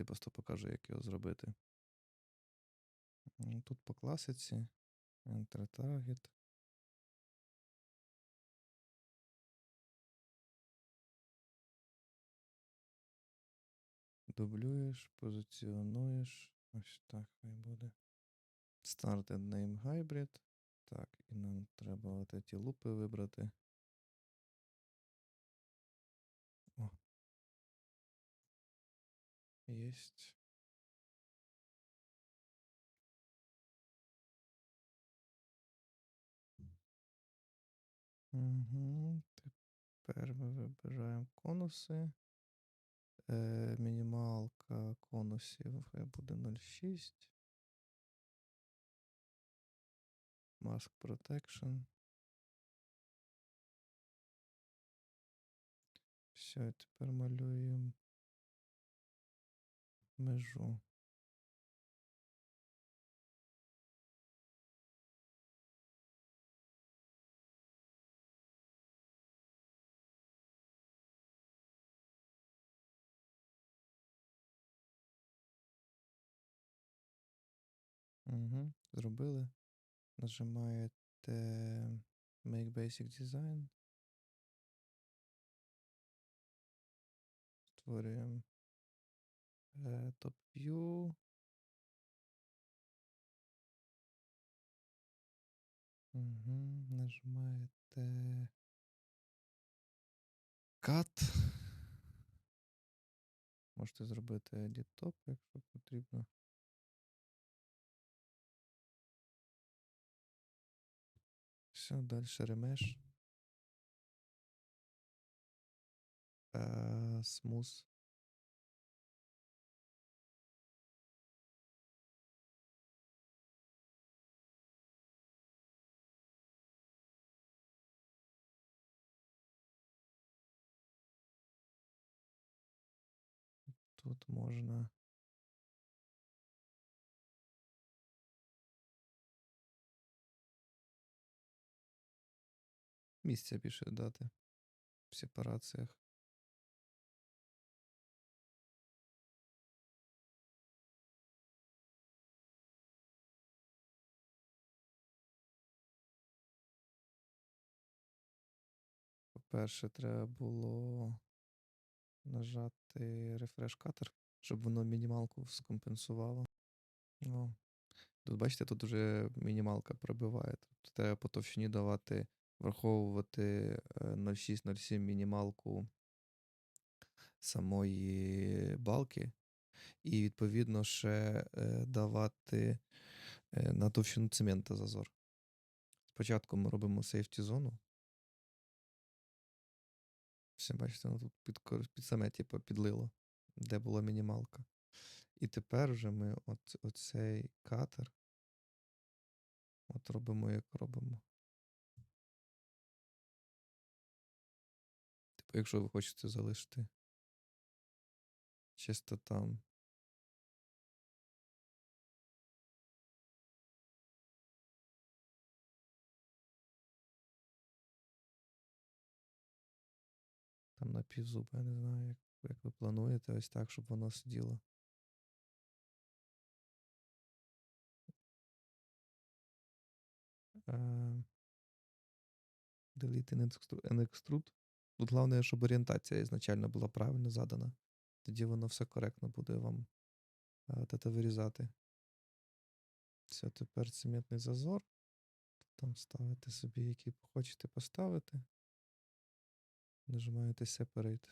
Я просто покажу, як його зробити. Тут по класиці. Enter target. Дублюєш, позиціонуєш. Ось так хай буде. Started name hybrid. Так, і нам треба от ці лупи вибрати. Єсть. Угу. Тепер ми вибираємо конуси. Е, мінімалка конусів хай буде 0,6. Mask Protection. Все, тепер малюємо межу. Угу, зробили. Нажимаєте Make Basic Design. Створюємо е, Top Угу, нажимаєте Cut. Можете зробити Edit Top, якщо потрібно. Все, далі ремеш. Е, Смус. Тут можна. Місця більше дати в сепараціях. По-перше, треба було нажати Cutter, щоб воно мінімалку скомпенсувало. О. Тут, бачите, тут вже мінімалка пробиває. Тут треба по товщині давати, враховувати е, 0,6-0,7 мінімалку самої балки. І відповідно ще е, давати е, на товщину цемента зазор. Спочатку ми робимо safety зону. Все, бачите, воно тут під, під саме, типу, підлило, де була мінімалка. І тепер вже ми от, оцей катер. От робимо, як робимо. Типу, якщо ви хочете залишити чисто там. Там на півзуба, я не знаю, як, як ви плануєте, ось так, щоб воно сиділо. Delete and extrude. Тут головне, щоб орієнтація ізначально була правильно задана. Тоді воно все коректно буде вам те вирізати. Все, тепер цементний зазор. Там ставите собі, який хочете поставити. Нажимаєте Separate.